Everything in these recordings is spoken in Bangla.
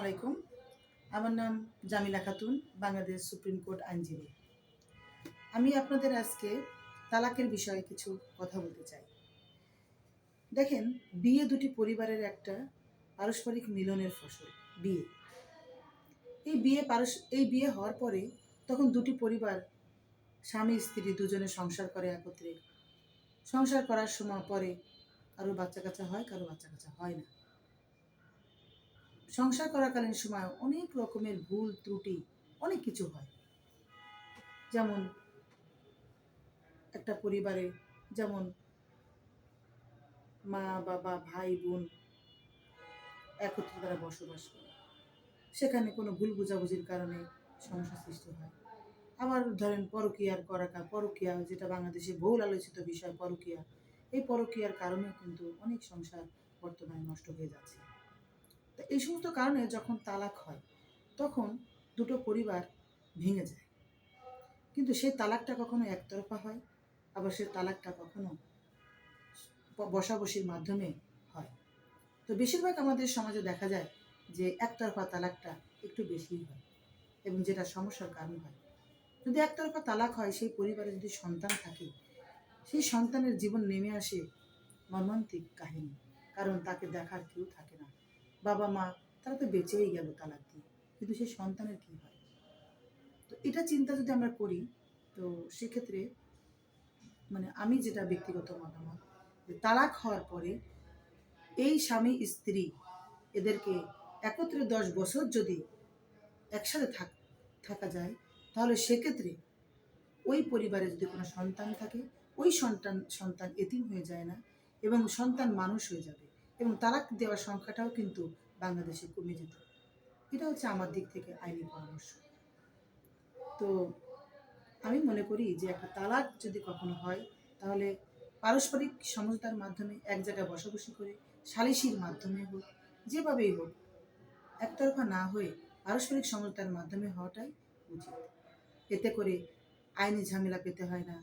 আলাইকুম। আমার নাম জামিলা খাতুন, বাংলাদেশ সুপ্রিম কোর্ট আইনজীবী। আমি আপনাদের আজকে তালাকের বিষয়ে কিছু কথা বলতে চাই। দেখেন, বিয়ে দুটি পরিবারের একটা পারস্পরিক মিলনের ফসল, বিয়ে। এই বিয়ে পারস, এই বিয়ে হওয়ার পরে তখন দুটি পরিবার, স্বামী, স্ত্রী দুজনে সংসার করে একত্রে। সংসার করার সময় পরে কারও বাচ্চা কাচ্চা হয়, কারও বাচ্চা কাচ্চা হয় না। সংসার করাকালীন সময় অনেক রকমের ভুল, ত্রুটি, অনেক কিছু হয়। যেমন একটা পরিবারে, যেমন মা, বাবা, ভাই, বোন একত্রে তারা বসবাস করে। সেখানে কোনো ভুল বোঝাবুঝির কারণে সমস্যা সৃষ্টি হয়। আবার ধরেন পরকীয়ার করা পরকীয়া যেটা বাংলাদেশে বহুল আলোচিত বিষয়, পরকীয়া। এই পরকীয়ার কারণেও কিন্তু অনেক সংসার বর্তমানে নষ্ট হয়ে যাচ্ছে। এই সমস্ত কারণে যখন তালাক হয়, তখন দুটো পরিবার ভেঙে যায়। কিন্তু সেই তালাকটা কখনো একতরফা হয়, আবার সেই তালাকটা কখনো বসাবসির মাধ্যমে হয়। তো বেশিরভাগ আমাদের সমাজে দেখা যায় যে একতরফা তালাকটা একটু বেশিই হয় এবং যেটা সমস্যার কারণ হয়। যদি একতরফা তালাক হয়, সেই পরিবারে যদি সন্তান থাকে, সেই সন্তানের জীবন নেমে আসে মর্মান্তিক কাহিনী, কারণ তাকে দেখার কেউ থাকে না। বাবা মা, তারা তো বেঁচেই গেল তালাক দিয়ে। কিন্তু সেই সন্তানের কি হয়? তো এটা চিন্তা যদি আমরা করি, তো সেক্ষেত্রে মানে আমি যেটা ব্যক্তিগত মতামত, যে তালাক হওয়ার পরে এই স্বামী, স্ত্রী এদেরকে একত্রে দশ বছর যদি একসাথে থাক, থাকা যায়, তাহলে সেক্ষেত্রে ওই পরিবারে যদি কোনো সন্তান থাকে, ওই সন্তান সন্তান এতিম হয়ে যায় না এবং সন্তান মানুষ হয়ে যাবে। এবং তালাক দেওয়ার সংখ্যাটাও কিন্তু বাংলাদেশে কমে যেত। এটা হচ্ছে আমার দিক থেকে আইনি পরামর্শ। তো আমি মনে করি যে একটা তালাক যদি কখনো হয়, তাহলে পারস্পরিক সমঝোতার মাধ্যমে এক জায়গায় বসবাসী করে, সালিসির মাধ্যমে হোক, যেভাবেই হোক, একতরফা না হয়ে পারস্পরিক সমঝোতার মাধ্যমে হওয়াটাই উচিত। এতে করে আইনি ঝামেলা পেতে হয় না,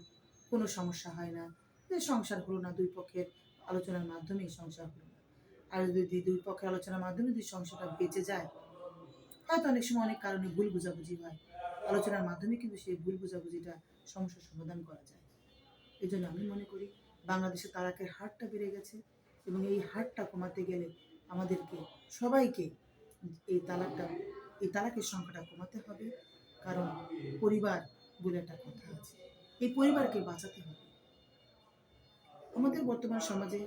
কোনো সমস্যা হয় না সংসার হলো না দুই পক্ষের আলোচনার মাধ্যমেই সংসার হলো। আর যদি দুই পক্ষের আলোচনার মাধ্যমে যদি সংসারটা বেঁচে যায়, হয়তো অনেক সময় অনেক কারণে ভুল বোঝাবুঝি হয়। আলোচনার মাধ্যমে কিন্তু সেই ভুল বোঝাবুঝিটা সমস্যার সমাধান করা যায়। এই জন্য আমি মনে করি বাংলাদেশে তালাকের হারটা বেড়ে গেছে এবং এই হারটা কমাতে গেলে আমাদেরকে সবাইকে এই তালাকটা, এই তালাকের সংখ্যাটা কমাতে হবে। কারণ পরিবার বলে একটা কথা আছে, এই পরিবারকে বাঁচাতে হবে। আমাদের বর্তমান সমাজে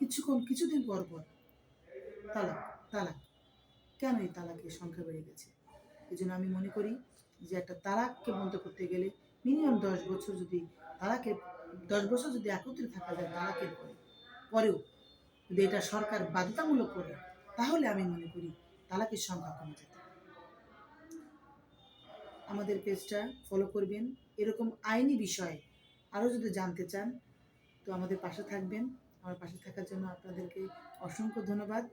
কিছুক্ষণ, কিছুদিন পর পর তালাক তালাক। কেন এই তালাকের সংখ্যা বেড়ে গেছে? এই জন্য আমি মনে করি যে একটা তালাককে বন্ধ করতে গেলে মিনিমাম দশ বছর যদি তালাকের, দশ বছর যদি একত্রে থাকা যায় তালাকের পরে, পরেও যদি এটা সরকার বাধ্যতামূলক করে, তাহলে আমি মনে করি তালাকের সংখ্যা কমে যেতে আমাদের পেজটা ফলো করবেন। এরকম আইনি বিষয়ে আরও যদি জানতে চান, তো আমাদের পাশে থাকবেন। আমার পাশে থাকার জন্য আপনাদেরকে অসংখ্য ধন্যবাদ।